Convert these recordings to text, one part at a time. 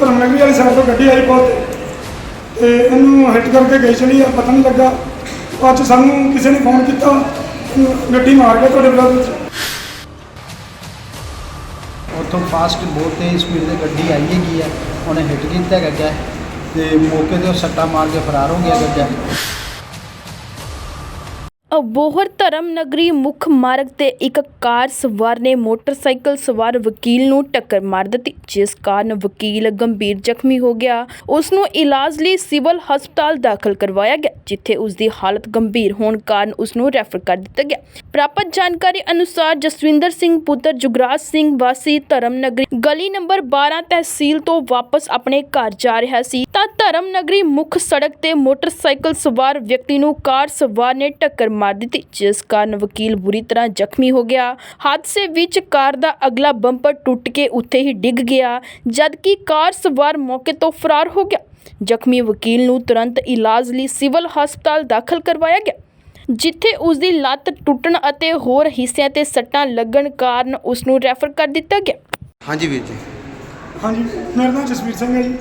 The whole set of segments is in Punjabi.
ਧਰਮਨਗਰੀ ਵਾਲੀ ਸਾਈਡ ਤੋਂ ਗੱਡੀ ਆਈ ਬਹੁਤ ਤੇ। ਇਹਨੂੰ ਹਿੱਟ ਕਰਕੇ ਗਈ ਚਲੀ ਆ ਪਤਾ ਨਹੀਂ ਲੱਗਾ। ਅੱਜ ਸਾਨੂੰ ਕਿਸੇ ਨੇ ਫੋਨ ਕੀਤਾ, ਗੱਡੀ ਮਾਰ ਕੇ ਤੁਹਾਡੇ ਬ੍ਰਦਰ ਉੱਥੋਂ ਫਾਸਟ ਬਹੁਤ ਤੇਜ਼ ਸਪੀਡ ਤੇ ਗੱਡੀ ਆਈ ਹੈਗੀ ਹੈ ਉਹਨੇ ਹਿੱਟ ਕੀਤਾ ਹੈਗਾ ਹੈ ਤੇ ਮੌਕੇ ਤੇ ਉਹ ਸੱਟਾ ਮਾਰ ਕੇ ਫਰਾਰ ਹੋ ਗਿਆ ਗੱਜਾ ਅਬੋਹਰ ਧਰਮ ਨਗਰੀ ਮੁੱਖ ਮਾਰਗ ਤੇ ਇੱਕ ਕਾਰ ਸਵਾਰ ਨੇ ਮੋਟਰਸਾਈਕਲ ਸਵਾਰ ਵਕੀਲ ਨੂੰ ਟੱਕਰ ਮਾਰ ਦਿੱਤੀ, ਜਿਸ ਕਾਰਨ ਵਕੀਲ ਗੰਭੀਰ ਜ਼ਖਮੀ ਹੋ ਗਿਆ। ਉਸ ਨੂੰ ਇਲਾਜ ਲਈ ਸਿਵਲ ਹਸਪਤਾਲ ਦਾਖਲ ਕਰਵਾਇਆ ਗਿਆ, ਜਿੱਥੇ ਉਸ ਦੀ ਹਾਲਤ ਗੰਭੀਰ ਹੋਣ ਕਾਰਨ ਉਸ ਨੂੰ ਰੈਫਰ ਕਰ ਦਿੱਤਾ ਗਿਆ। ਪ੍ਰਾਪਤ ਜਾਣਕਾਰੀ ਅਨੁਸਾਰ ਜਸਵਿੰਦਰ ਸਿੰਘ, ਪੁੱਤਰ ਜੁਗਰਾਜ ਸਿੰਘ ਵਾਸੀ ਧਰਮ ਨਗਰੀ ਗਲੀ ਨੰਬਰ 12 ਤਹਿਸੀਲ ਤੋਂ ਵਾਪਸ ਆਪਣੇ ਘਰ ਜਾ ਰਿਹਾ ਸੀ। ਤਾਂ ਧਰਮ ਨਗਰੀ ਮੁੱਖ ਸੜਕ ਤੇ ਮੋਟਰਸਾਈਕਲ ਸਵਾਰ ਵਿਅਕਤੀ ਨੂੰ ਕਾਰ ਸਵਾਰ ਨੇ ਟੱਕਰ ਮਾਰ ਦਿੱਤੀ ਜਿਸ ਕਾਰਨ ਵਕੀਲ ਬੁਰੀ ਤਰ੍ਹਾਂ ਜ਼ਖਮੀ ਹੋ ਗਿਆ। ਹਾਦਸੇ ਵਿੱਚ ਕਾਰ ਦਾ ਅਗਲਾ ਬੰਪਰ ਟੁੱਟ ਕੇ ਉੱਥੇ ਹੀ ਡਿੱਗ ਗਿਆ ਜਦਕਿ ਕਾਰ ਸਵਾਰ ਮੌਕੇ ਤੋਂ ਫਰਾਰ ਹੋ ਗਿਆ। ਜ਼ਖਮੀ ਵਕੀਲ ਨੂੰ ਤੁਰੰਤ ਇਲਾਜ ਲਈ ਸਿਵਲ ਹਸਪਤਾਲ ਦਾਖਲ ਕਰਵਾਇਆ ਗਿਆ ਜਿੱਥੇ ਉਸ ਦੀ ਲੱਤ ਟੁੱਟਣ ਅਤੇ ਹੋਰ ਹਿੱਸਿਆਂ ਤੇ ਸੱਟਾਂ ਲੱਗਣ ਕਾਰਨ ਉਸ ਨੂੰ ਰੈਫਰ ਕਰ ਦਿੱਤਾ ਗਿਆ। ਹਾਂਜੀ ਵੀਰ ਜੀ। ਹਾਂਜੀ ਮੇਰਾ ਨਾਮ ਜਸਵੀਰ ਸਿੰਘ ਹੈ ਜੀ।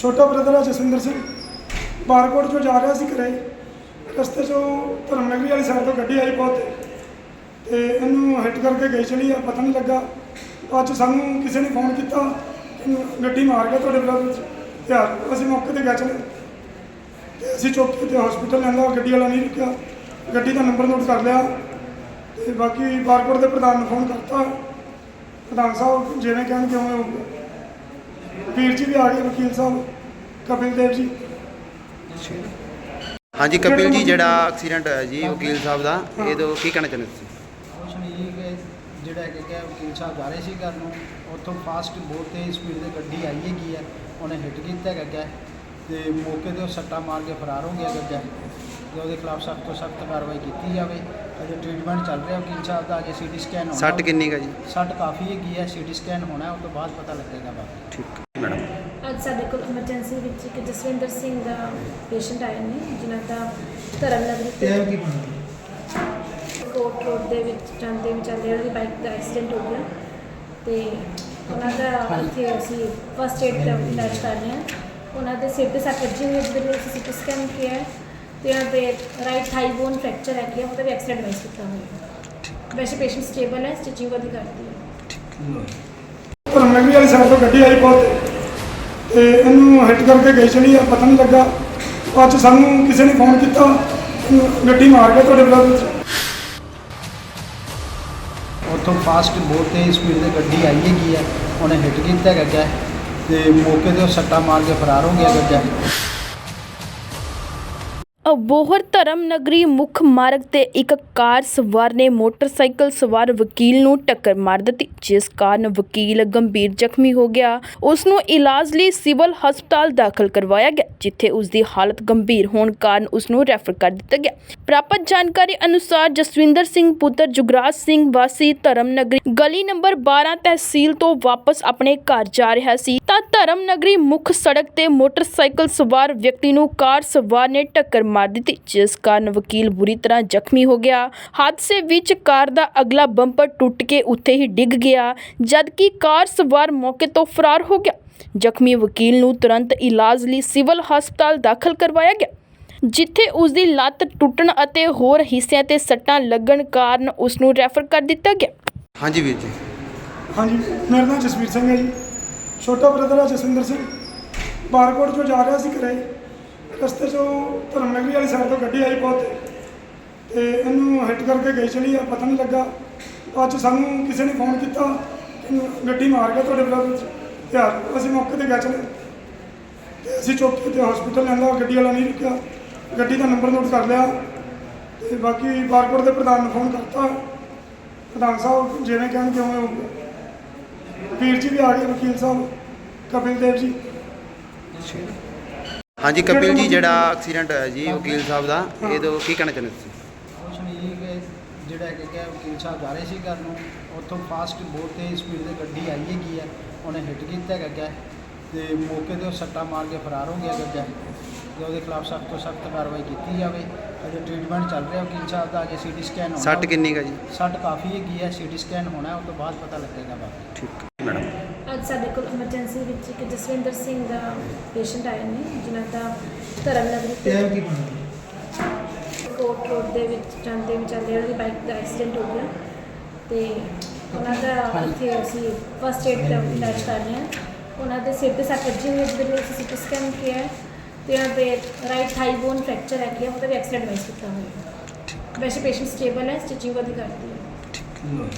ਛੋਟਾ ਬ੍ਰਦਰ ਹੈ ਜਸਵਿੰਦਰ ਸਿੰਘ। ਬਾਰਕੋਟ ਤੋਂ ਜਾ ਰਿਹਾ ਸੀ ਘਰੇ ਰਸਤੇ 'ਚੋਂ ਧਰਮਨਗਰੀ ਵਾਲੀ ਸਾਈਡ ਤੋਂ ਗੱਡੀ ਆਈ ਬਹੁਤ ਤੇ ਇਹਨੂੰ ਹਿੱਟ ਕਰਕੇ ਗਈ ਚਲੀ ਆ, ਪਤਾ ਨਹੀਂ ਲੱਗਾ। ਬਾਅਦ 'ਚ ਸਾਨੂੰ ਕਿਸੇ ਨੇ ਫੋਨ ਕੀਤਾ ਕਿ ਗੱਡੀ ਮਾਰ ਗਿਆ ਤੁਹਾਡੇ ਬ੍ਰਦਰ ਤੇ ਆ ਜਾਓ। ਅਸੀਂ ਮੌਕੇ ਤੇ ਗਏ ਚਲੇ। ਤੇ ਅਸੀਂ ਚੌਕੀ ਤੇ ਹਸਪੀਟਲ ਲੈਂਦਾ ਗੱਡੀ ਵਾਲਾ ਨਹੀਂ ਰੁਕਿਆ। ਗੱਡੀ ਦਾ ਨੰਬਰ ਨੋਟ ਕਰ ਲਿਆ। ਤੇ ਬਾਕੀ ਬਾਰਕੋਟ ਦੇ ਪ੍ਰਧਾਨ ਨੂੰ ਫੋਨ ਕਰਤਾ। ਪ੍ਰਧਾਨ ਸਾਹਿਬ ਜਿਵੇਂ ਕਹਿਣਗੇ ਉਵੇਂ ਹੋਊਗਾ। ਵੀਰ ਜੀ ਵੀ ਆ ਗਏ, ਵਕੀਲ ਸਾਹਿਬ, ਕਪਿਲ ਦੇਵ ਜੀ। ਹਾਂਜੀ ਕਪਿਲ ਜੀ ਜਿਹੜਾ ਐਕਸੀਡੈਂਟ ਹੋਇਆ ਜੀ ਵਕੀਲ ਸਾਹਿਬ ਦਾ ਇਹ ਤੋਂ ਕੀ ਕਹਿਣਾ ਚਾਹੁੰਦੇ ਤੁਸੀਂ? ਕੁਛ ਨਹੀਂ ਕਿ ਜਿਹੜਾ ਕਿ ਕਿ ਵਕੀਲ ਸਾਹਿਬ ਜਾ ਰਹੇ ਸੀ ਘਰ ਨੂੰ ਉੱਥੋਂ ਫਾਸਟ ਬਹੁਤ ਤੇਜ਼ ਸਪੀਡ ਤੇ ਗੱਡੀ ਆਈ ਹੈਗੀ ਹੈ ਉਹਨੇ ਹਿੱਟ ਕੀਤਾ ਹੈਗਾ ਹੈ ਤੇ ਮੌਕੇ ਤੇ ਉਹ ਸੱਟਾ ਮਾਰ ਕੇ ਫਰਾਰ ਹੋ ਗਿਆ ਗੱਜਾ ਤੇ ਉਹਦੇ ਖਿਲਾਫ ਸਖਤ ਤੋਂ ਸਖਤ ਕਾਰਵਾਈ ਕੀਤੀ ਜਾਵੇ ਅਜੇ ਟ੍ਰੀਟਮੈਂਟ ਚੱਲ ਰਿਹਾ ਵਕੀਲ ਸਾਹਿਬ ਦਾ ਅਜੇ ਸੀਟੀ ਸਕੈਨ ਹੋਣਾ ਸੱਟ ਕਿੰਨੀ ਕਾ ਜੀ? ਸੱਟ ਕਾਫੀ ਹੈਗੀ ਹੈ ਸੀਟੀ ਸਕੈਨ ਹੋਣਾ ਉਹ ਤੋਂ ਬਾਅਦ ਪਤਾ ਲੱਗੇਗਾ ਬਾਕੀ। ਠੀਕ ਮੈਡਮ। ਸਾਡੇ ਕੋਲ ਐਮਰਜੈਂਸੀ ਵਿੱਚ ਇੱਕ ਜਸਵਿੰਦਰ ਸਿੰਘ ਦਾ ਪੇਸ਼ੈਂਟ ਆਏ ਨੇ ਜਿਨ੍ਹਾਂ ਦਾ ਧਰਮ ਨਗਰੀ ਤੇ ਕੀ ਕੋਟ ਰੋਡ ਦੇ ਵਿੱਚ ਜਾਂਦੇ ਵਿਚਾਲੇ ਉਹਨਾਂ ਦੀ ਬਾਈਕ ਦਾ ਐਕਸੀਡੈਂਟ ਹੋ ਗਿਆ ਤੇ ਉਹਨਾਂ ਦਾ ਇੱਥੇ ਅਸੀਂ ਫਸਟ ਏਡ ਦਾ ਇਲਾਜ ਕਰ ਰਹੇ ਹਾਂ। ਉਹਨਾਂ ਦੇ ਸਿਰ ਤੇ ਸੱਟ ਵੱਜੀ ਹੋਈ ਹੈ ਜਿਹਦੇ ਲਈ ਅਸੀਂ ਸਿਟੀ ਸਕੈਨ ਕੀਤਾ ਹੈ ਤੇ ਉਹਨਾਂ ਦੇ ਰਾਈਟ ਥਾਈ ਬੋਨ ਫ੍ਰੈਕਚਰ ਹੈ ਕਿ ਉਹਦਾ ਵੀ ਐਕਸੀਡੈਂਟ ਵਾਈਸ ਕੀਤਾ ਹੋਇਆ ਵੈਸੇ ਪੇਸ਼ੈਂਟ ਸਟੇਬਲ ਹੈ ਸਟਿਚਿੰਗ ਉਹਦੀ ਕਰਦੀ ਹੈ। ਧਰਮਨਗਰੀ ਵਾਲੀ ਸਾਈਡ ਤੋਂ ਗੱਡੀ ਆਈ ਬਹੁਤ ਤੇ ਇਹਨੂੰ ਹਿੱਟ ਕਰਕੇ ਗਈ ਚਲੀ ਆ ਪਤਾ ਨਹੀਂ ਲੱਗਾ। ਅੱਜ ਸਾਨੂੰ ਕਿਸੇ ਨੇ ਫੋਨ ਕੀਤਾ, ਗੱਡੀ ਮਾਰ ਗਿਆ ਤੁਹਾਡੇ ਬ੍ਰਦਰ ਉੱਥੋਂ ਫਾਸਟ ਬਹੁਤ ਤੇਜ਼ ਸਪੀਡ ਤੇ ਗੱਡੀ ਆਈ ਹੈਗੀ ਹੈ ਉਹਨੇ ਹਿੱਟ ਕੀਤਾ ਹੈਗਾ ਹੈ ਤੇ ਮੌਕੇ ਤੇ ਉਹ ਸੱਟਾ ਮਾਰ ਕੇ ਫਰਾਰ ਹੋ ਗਿਆ ਗੱਜਾ ਅਬੋਹਰ ਧਰਮ ਨਗਰੀ ਮੁੱਖ ਮਾਰਗ ਤੇ ਇੱਕ ਕਾਰ ਸਵਾਰ ਨੇ ਮੋਟਰਸਾਈਕਲ ਸਵਾਰ ਵਕੀਲ ਨੂੰ ਟੱਕਰ ਮਾਰ ਦਿੱਤੀ, ਜਿਸ ਕਾਰਨ ਵਕੀਲ ਗੰਭੀਰ ਜ਼ਖਮੀ ਹੋ ਗਿਆ। ਉਸ ਨੂੰ ਇਲਾਜ ਲਈ ਸਿਵਲ ਹਸਪਤਾਲ ਦਾਖਲ ਕਰਵਾਇਆ ਗਿਆ, ਜਿੱਥੇ ਉਸ ਦੀ ਹਾਲਤ ਗੰਭੀਰ ਹੋਣ ਕਾਰਨ ਉਸ ਨੂੰ ਰੈਫਰ ਕਰ ਦਿੱਤਾ ਗਿਆ। ਪ੍ਰਾਪਤ ਜਾਣਕਾਰੀ ਅਨੁਸਾਰ ਜਸਵਿੰਦਰ ਸਿੰਘ, ਪੁੱਤਰ ਜੁਗਰਾਜ ਸਿੰਘ ਵਾਸੀ ਧਰਮ ਨਗਰੀ ਗਲੀ ਨੰਬਰ 12 ਤਹਿਸੀਲ ਤੋਂ ਵਾਪਸ ਆਪਣੇ ਘਰ ਜਾ ਰਿਹਾ ਸੀ। ਤਾਂ ਧਰਮ ਨਗਰੀ ਮੁੱਖ ਸੜਕ ਤੇ ਮੋਟਰਸਾਈਕਲ ਸਵਾਰ ਵਿਅਕਤੀ ਨੂੰ ਕਾਰ ਸਵਾਰ ਨੇ ਟੱਕਰ ਮਾਰ ਦਿੱਤੀ ਜਿਸ ਕਾਰਨ ਵਕੀਲ ਬੁਰੀ ਤਰ੍ਹਾਂ ਜ਼ਖਮੀ ਹੋ ਗਿਆ। ਹਾਦਸੇ ਵਿੱਚ ਕਾਰ ਦਾ ਅਗਲਾ ਬੰਪਰ ਟੁੱਟ ਕੇ ਉੱਥੇ ਹੀ ਡਿੱਗ ਗਿਆ ਜਦਕਿ ਕਾਰ ਸਵਾਰ ਮੌਕੇ ਤੋਂ ਫਰਾਰ ਹੋ ਗਿਆ। ਜ਼ਖਮੀ ਵਕੀਲ ਨੂੰ ਤੁਰੰਤ ਇਲਾਜ ਲਈ ਸਿਵਲ ਹਸਪਤਾਲ ਦਾਖਲ ਕਰਵਾਇਆ ਗਿਆ ਜਿੱਥੇ ਉਸ ਦੀ ਲੱਤ ਟੁੱਟਣ ਅਤੇ ਹੋਰ ਹਿੱਸਿਆਂ ਤੇ ਸੱਟਾਂ ਲੱਗਣ ਕਾਰਨ ਉਸ ਨੂੰ ਰੈਫਰ ਕਰ ਦਿੱਤਾ ਗਿਆ। ਹਾਂਜੀ ਵੀਰ ਜੀ। ਹਾਂਜੀ ਮੇਰਾ ਨਾਮ ਜਸਵੀਰ ਸਿੰਘ ਹੈ ਜੀ। ਛੋਟਾ ਬ੍ਰਦਰ ਹੈ ਜਸਵਿੰਦਰ ਸਿੰਘ। ਬਾਰਕੋਟ ਤੋਂ ਜਾ ਰਿਹਾ ਸੀ ਘਰੇ ਰਸਤੇ 'ਚੋਂ ਧਰਮਨਗਰੀ ਵਾਲੀ ਸਾਈਡ ਤੋਂ ਗੱਡੀ ਆਈ ਬਹੁਤ। ਤੇ ਇਹਨੂੰ ਹਿੱਟ ਕਰਕੇ ਗਈ ਚਲੀ ਆ, ਪਤਾ ਨਹੀਂ ਲੱਗਾ। ਅੱਜ ਸਾਨੂੰ ਕਿਸੇ ਨੇ ਫੋਨ ਕੀਤਾ ਕਿ ਗੱਡੀ ਮਾਰ ਗਿਆ ਤੁਹਾਡੇ ਬ੍ਰਦਰ ਤੇ ਆ ਜਾਓ। ਅਸੀਂ ਮੌਕੇ ਤੇ ਗਏ ਚਲੇ। ਤੇ ਅਸੀਂ ਚੌਕੀ ਤੇ ਹਸਪੀਟਲ ਲੈਂਦਾ ਗੱਡੀ ਵਾਲਾ ਨਹੀਂ ਰੁਕਿਆ। ਗੱਡੀ ਦਾ ਨੰਬਰ ਨੋਟ ਕਰ ਲਿਆ। ਤੇ ਬਾਕੀ ਬਾਰਕੋਟ ਦੇ ਪ੍ਰਧਾਨ ਨੂੰ ਫੋਨ ਕਰਤਾ। ਪ੍ਰਧਾਨ ਸਾਹਿਬ ਜਿਵੇਂ ਕਹਿਣਗੇ ਉਵੇਂ ਹੋਊਗਾ। ਵੀਰ ਜੀ ਵੀ ਆ ਗਏ, ਵਕੀਲ ਸਾਹਿਬ, ਕਪਿਲ ਦੇਵ ਜੀ। ਹਾਂਜੀ ਕਪਿਲ ਜੀ ਜਿਹੜਾ ਐਕਸੀਡੈਂਟ ਹੋਇਆ ਜੀ ਵਕੀਲ ਸਾਹਿਬ ਦਾ ਇਹ ਤੋਂ ਕੀ ਕਹਿਣਾ ਚਾਹੁੰਦੇ ਤੁਸੀਂ? ਕੁਛ ਨਹੀਂ ਕਿ ਜਿਹੜਾ ਕਿ ਕਿ ਵਕੀਲ ਸਾਹਿਬ ਜਾ ਰਹੇ ਸੀ ਘਰ ਨੂੰ ਉੱਥੋਂ ਫਾਸਟ ਬਹੁਤ ਤੇਜ਼ ਸਪੀਡ ਤੇ ਗੱਡੀ ਆਈ ਹੈਗੀ ਹੈ ਉਹਨੇ ਹਿੱਟ ਕੀਤਾ ਹੈਗਾ ਹੈ ਤੇ ਮੌਕੇ ਤੇ ਉਹ ਸੱਟਾ ਮਾਰ ਕੇ ਫਰਾਰ ਹੋ ਗਿਆ ਗੱਜਾ ਤੇ ਉਹਦੇ ਖਿਲਾਫ ਸਖਤ ਤੋਂ ਸਖਤ ਕਾਰਵਾਈ ਕੀਤੀ ਜਾਵੇ ਅਜੇ ਟ੍ਰੀਟਮੈਂਟ ਚੱਲ ਰਿਹਾ ਵਕੀਲ ਸਾਹਿਬ ਦਾ ਅਜੇ ਸੀਟੀ ਸਕੈਨ ਹੋਣਾ ਸੱਟ ਕਿੰਨੀ ਕਾ ਜੀ? ਸੱਟ ਕਾਫੀ ਹੈਗੀ ਹੈ ਸੀਟੀ ਸਕੈਨ ਹੋਣਾ ਉਹ ਤੋਂ ਬਾਅਦ ਪਤਾ ਲੱਗੇਗਾ ਬਾਕੀ। ਠੀਕ ਹੈ। ਅੱਜ ਸਾਡੇ ਕੋਲ ਐਮਰਜੈਂਸੀ ਵਿੱਚ ਇੱਕ ਜਸਵਿੰਦਰ ਸਿੰਘ ਦਾ ਪੇਸ਼ੈਂਟ ਆਏ ਨੇ ਜਿਨ੍ਹਾਂ ਦਾ ਧਰਮ ਨਗਰੀ ਤੇ ਕੋਟ ਰੋਡ ਦੇ ਵਿੱਚ ਜਾਂਦੇ ਵਿਚਾਲੇ ਉਹਦੀ ਬਾਈਕ ਦਾ ਐਕਸੀਡੈਂਟ ਹੋ ਗਿਆ ਤੇ ਉਹਨਾਂ ਦਾ ਇੱਥੇ ਅਸੀਂ ਫਸਟ ਏਡ ਦਾ ਇਲਾਜ ਕਰ ਰਹੇ ਹਾਂ। ਉਹਨਾਂ ਦੇ ਸਿਰ ਤੇ ਸੱਟ ਵੱਜੀ ਹੋਈ ਹੈ ਜਿਹਦੇ ਲਈ ਅਸੀਂ ਸਿਟੀ ਸਕੈਨ ਕੀਤਾ ਹੈ ਤੇ ਉਹਨਾਂ ਦੇ ਰਾਈਟ ਥਾਈ ਬੋਨ ਫ੍ਰੈਕਚਰ ਹੈ ਕਿ ਉਹਦਾ ਵੀ ਐਕਸੀਡੈਂਟ ਵਾਈਸ ਕੀਤਾ ਹੋਇਆ ਹੈ ਵੈਸੇ ਪੇਸ਼ੈਂਟ ਸਟੇਬਲ ਹੈ ਸਟਿਚਿੰਗ ਉਹਦੀ ਕਰਦੀ ਹੈ।